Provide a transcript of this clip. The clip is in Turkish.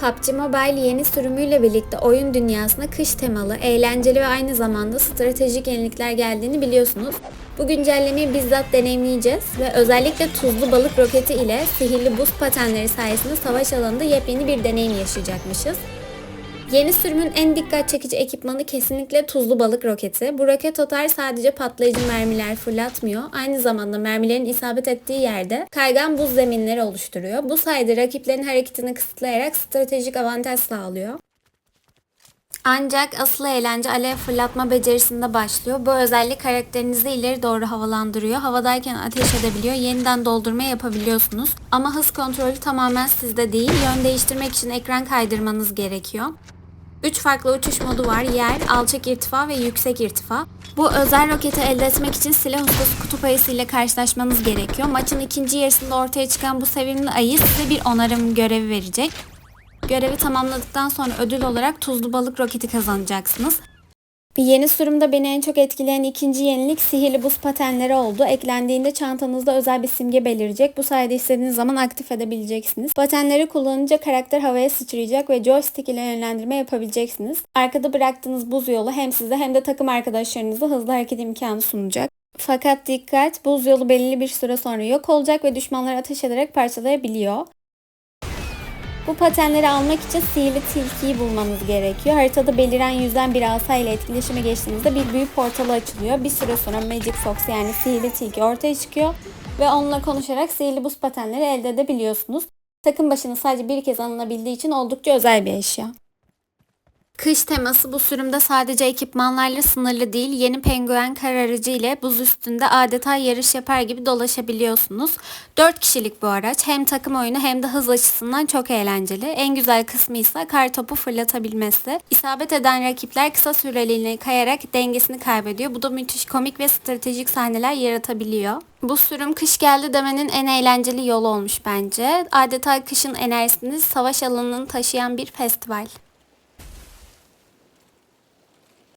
PUBG Mobile yeni sürümüyle birlikte oyun dünyasına kış temalı, eğlenceli ve aynı zamanda stratejik yenilikler geldiğini biliyorsunuz. Bu güncellemeyi bizzat deneyimleyeceğiz ve özellikle tuzlu balık roketi ile sihirli buz patenleri sayesinde savaş alanında yepyeni bir deneyim yaşayacakmışız. Yeni sürümün en dikkat çekici ekipmanı kesinlikle tuzlu balık roketi. Bu roket otar sadece patlayıcı mermiler fırlatmıyor. Aynı zamanda mermilerin isabet ettiği yerde kaygan buz zeminleri oluşturuyor. Bu sayede rakiplerin hareketini kısıtlayarak stratejik avantaj sağlıyor. Ancak asıl eğlence alev fırlatma becerisinde başlıyor. Bu özellik karakterinizi ileri doğru havalandırıyor. Havadayken ateş edebiliyor. Yeniden doldurma yapabiliyorsunuz. Ama hız kontrolü tamamen sizde değil. Yön değiştirmek için ekran kaydırmanız gerekiyor. 3 farklı uçuş modu var. Yer, alçak irtifa ve yüksek irtifa. Bu özel roketi elde etmek için silah ustası kutup ayısı ile karşılaşmanız gerekiyor. Maçın ikinci yarısında ortaya çıkan bu sevimli ayı size bir onarım görevi verecek. Görevi tamamladıktan sonra ödül olarak tuzlu balık roketi kazanacaksınız. Yeni sürümde beni en çok etkileyen ikinci yenilik sihirli buz patenleri oldu. Eklendiğinde çantanızda özel bir simge belirecek. Bu sayede istediğiniz zaman aktif edebileceksiniz. Patenleri kullanınca karakter havaya sıçrayacak ve joystick ile yönlendirme yapabileceksiniz. Arkada bıraktığınız buz yolu hem size hem de takım arkadaşlarınıza hızlı hareket imkanı sunacak. Fakat dikkat buz yolu belirli bir süre sonra yok olacak ve düşmanları ateş ederek parçalayabiliyor. Bu patenleri almak için sihirli tilkiyi bulmanız gerekiyor. Haritada beliren yüzden bir asa ile etkileşime geçtiğinizde bir büyü portalı açılıyor. Bir süre sonra Magic Fox yani sihirli tilki ortaya çıkıyor ve onunla konuşarak sihirli buz patenleri elde edebiliyorsunuz. Takım başına sadece bir kez alınabildiği için oldukça özel bir eşya. Kış teması bu sürümde sadece ekipmanlarla sınırlı değil, yeni penguen kar aracı ile buz üstünde adeta yarış yapar gibi dolaşabiliyorsunuz. 4 kişilik bu araç hem takım oyunu hem de hız açısından çok eğlenceli. En güzel kısmı ise kar topu fırlatabilmesi. İsabet eden rakipler kısa süreliğine kayarak dengesini kaybediyor. Bu da müthiş komik ve stratejik sahneler yaratabiliyor. Bu sürüm kış geldi demenin en eğlenceli yolu olmuş bence. Adeta kışın enerjisini savaş alanını taşıyan bir festival.